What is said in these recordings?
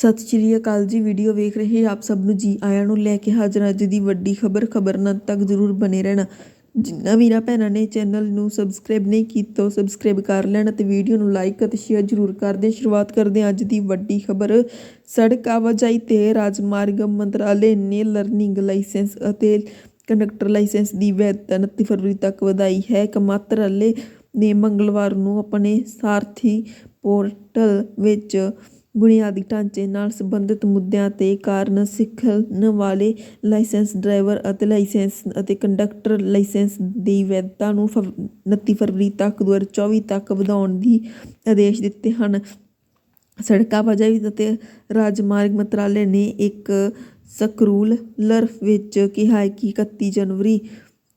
ਸਤਿ ਸ਼੍ਰੀ ਅਕਾਲ ਜੀ, ਵੀਡੀਓ ਵੇਖ ਰਹੇ ਆਪ ਸਭ ਨੂੰ ਜੀ ਆਇਆਂ ਨੂੰ ਲੈ ਕੇ ਹਾਜ਼ਰ ਅੱਜ ਦੀ ਵੱਡੀ ਖਬਰ ਖਬਰ ਨਾਲ ਤੱਕ ਜ਼ਰੂਰ ਬਨੇ ਰਹਿਣਾ। ਜਿਨ੍ਹਾਂ ਵੀਰਾਂ ਭੈਣਾਂ ਨੇ ਚੈਨਲ ਨੂੰ ਸਬਸਕ੍ਰਾਈਬ ਨਹੀਂ ਕੀਤਾ ਸਬਸਕ੍ਰਾਈਬ ਕਰ ਲੈਣ ਅਤੇ ਵੀਡੀਓ ਨੂੰ ਲਾਈਕ ਅਤੇ ਸ਼ੇਅਰ ਜ਼ਰੂਰ ਕਰ ਦੇਣ। ਸ਼ੁਰੂਆਤ ਕਰਦੇ ਹਾਂ ਅੱਜ ਦੀ ਵੱਡੀ ਖਬਰ। ਸੜਕ ਆਵਾਜਾਈ ਤੇ ਰਾਜਮਾਰਗ ਮੰਤਰਾਲੇ ਨੇ ਲਰਨਿੰਗ ਲਾਇਸੈਂਸ ਅਤੇ ਕੰਡਕਟਰ ਲਾਇਸੈਂਸ ਦੀ ਵੈਧਤਾ 29 ਫਰਵਰੀ ਤੱਕ ਵਧਾਈ ਹੈ। ਕਮਾਤਰਾਲੇ ਨੇ ਮੰਗਲਵਾਰ ਨੂੰ ਆਪਣੇ ਸਾਰਥੀ ਪੋਰਟਲ ਵਿੱਚ ਬੁਨਿਆਦੀ ਢਾਂਚੇ ਨਾਲ ਸੰਬੰਧਿਤ ਮੁੱਦਿਆਂ ਤੇ ਕਾਰਨ ਸਿੱਖਣ ਵਾਲੇ ਲਾਇਸੈਂਸ ਡਰਾਈਵਰ ਅਤੇ ਲਾਇਸੈਂਸ ਅਤੇ ਕੰਡਕਟਰ ਲਾਇਸੈਂਸ ਦੀ ਵੈਧਤਾ ਨੂੰ ਫਰ- 29 ਫਰਵਰੀ ਤੱਕ 2024 ਤੱਕ ਵਧਾਉਣ ਦੀ ਆਦੇਸ਼ ਦਿੱਤੇ ਹਨ। ਸੜਕ ਆਵਾਜਾਈ ਅਤੇ ਰਾਜਮਾਰਗ ਮੰਤਰਾਲੇ ਨੇ ਇੱਕ ਸਕਰੂਲਰ ਵਿੱਚ ਕਿਹਾ ਹੈ ਕਿ 31 ਜਨਵਰੀ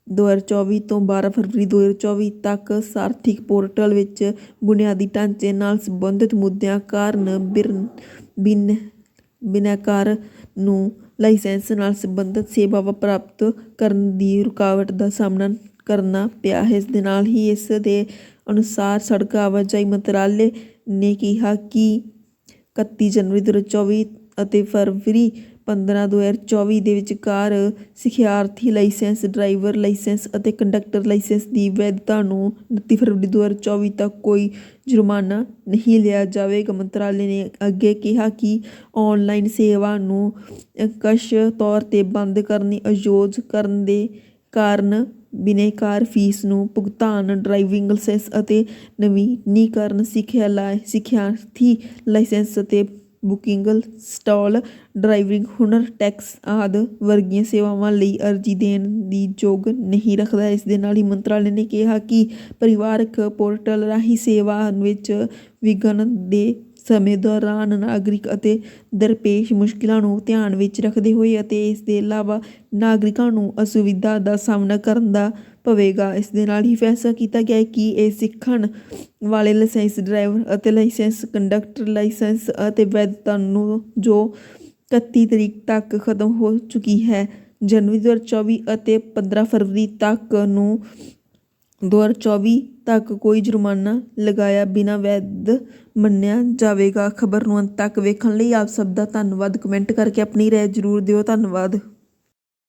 2024 ਤੋਂ 12 ਫਰਵਰੀ 2024 ਤੱਕ ਸਾਰਥਿਕ ਪੋਰਟਲ ਵਿੱਚ ਬੁਨਿਆਦੀ ਢਾਂਚੇ ਨਾਲ ਸੰਬੰਧਿਤ ਮੁੱਦਿਆਂ ਕਾਰਨ ਬਿਰਨ ਬਿਨ ਬਿਨੈਕਾਰ ਨੂੰ ਲਾਇਸੈਂਸ ਨਾਲ ਸੰਬੰਧਿਤ ਸੇਵਾਵਾਂ ਪ੍ਰਾਪਤ ਕਰਨ ਦੀ ਰੁਕਾਵਟ ਦਾ ਸਾਹਮਣਾ ਕਰਨਾ ਪਿਆ। ਹੈ ਇਸ ਦੇ ਨਾਲ ਹੀ ਇਸ ਦੇ ਅਨੁਸਾਰ ਸੜਕ ਆਵਾਜਾਈ ਮੰਤਰਾਲੇ ਨੇ ਕਿਹਾ ਕਿ 31 ਜਨਵਰੀ 2024 ਅਤੇ ਫਰਵਰੀ 15 2024 ਦੇ ਵਿਚਕਾਰ ਸਿਖਿਆਰਥੀ ਲਾਇਸੈਂਸ, ਡਰਾਈਵਰ ਲਾਇਸੈਂਸ ਅਤੇ ਕੰਡਕਟਰ ਲਾਇਸੈਂਸ ਦੀ ਵੈਧਤਾ ਨੂੰ 29 ਫਰਵਰੀ 2024 ਤੱਕ ਕੋਈ ਜੁਰਮਾਨਾ ਨਹੀਂ ਲਿਆ ਜਾਵੇਗਾ। ਮੰਤਰਾਲੇ ਨੇ ਅੱਗੇ ਕਿਹਾ ਕਿ ਔਨਲਾਈਨ ਸੇਵਾ ਨੂੰ ਅੰਕਸ਼ ਤੌਰ ਤੇ ਬੰਦ ਕਰਨੀ, ਅਯੋਜ ਕਰਨ ਦੇ ਕਾਰਨ ਬਿਨੇਕਾਰ ਫੀਸ ਨੂੰ ਭੁਗਤਾਨ, ਡਰਾਈਵਿੰਗ ਲਾਇਸੈਂਸ ਅਤੇ ਨਵੀਨੀਕਰਨ ਸਿੱਖਿਆ ਲਾਇ, ਸਿੱਖਿਆਰਥੀ ਲਾਇਸੈਂਸ ਅਤੇ ਬੁਕਿੰਗ, ਸਟਾਲ, ਡਰਾਈਵਿੰਗ, ਹੁਨਰ, ਟੈਕਸ ਆਦਿ ਵਰਗੀਆਂ ਸੇਵਾਵਾਂ ਲਈ ਅਰਜ਼ੀ ਦੇਣ ਦੀ ਯੋਗ ਨਹੀਂ ਰੱਖਦਾ। ਇਸ ਦੇ ਨਾਲ ਹੀ ਮੰਤਰਾਲੇ ਨੇ ਕਿਹਾ ਕਿ ਪਰਿਵਾਰਕ ਪੋਰਟਲ ਰਾਹੀਂ ਸੇਵਾ ਵਿੱਚ ਵਿਘਨ ਦੇ ਸਮੇਂ ਦੌਰਾਨ ਨਾਗਰਿਕ ਅਤੇ ਦਰਪੇਸ਼ ਮੁਸ਼ਕਿਲਾਂ ਨੂੰ ਧਿਆਨ ਵਿੱਚ ਰੱਖਦੇ ਹੋਏ ਅਤੇ ਇਸ ਦੇ ਇਲਾਵਾ ਨਾਗਰਿਕਾਂ ਨੂੰ ਅਸੁਵਿਧਾ ਦਾ ਸਾਹਮਣਾ ਕਰਨ ਦਾ ਪਵੇਗਾ। ਇਸ ਦੇ ਨਾਲ ਹੀ ਫੈਸਲਾ ਕੀਤਾ ਗਿਆ ਹੈ ਕਿ ਇਹ ਸਿੱਖਣ ਵਾਲੇ ਲਾਇਸੈਂਸ ਡਰਾਈਵਰ ਅਤੇ ਲਾਇਸੈਂਸ ਕੰਡਕਟਰ, ਲਾਇਸੈਂਸ ਅਤੇ ਵੈਧਤਾ ਨੂੰ ਜੋ 31 ਤਰੀਕ ਤੱਕ ਖਤਮ ਹੋ ਚੁੱਕੀ ਹੈ, ਜਨਵਰੀ 2024 ਅਤੇ 15 ਫਰਵਰੀ ਤੱਕ ਨੂੰ 2024 ਤੱਕ ਕੋਈ ਜੁਰਮਾਨਾ ਲਗਾਇਆ ਬਿਨਾਂ ਵੈਧ ਮੰਨਿਆ ਜਾਵੇਗਾ। ਖਬਰ ਨੂੰ ਅੰਤ ਤੱਕ ਵੇਖਣ ਲਈ ਆਪ ਸਭ ਦਾ ਧੰਨਵਾਦ। ਕਮੈਂਟ ਕਰਕੇ ਆਪਣੀ ਰਾਏ ਜ਼ਰੂਰ ਦਿਓ। ਧੰਨਵਾਦ।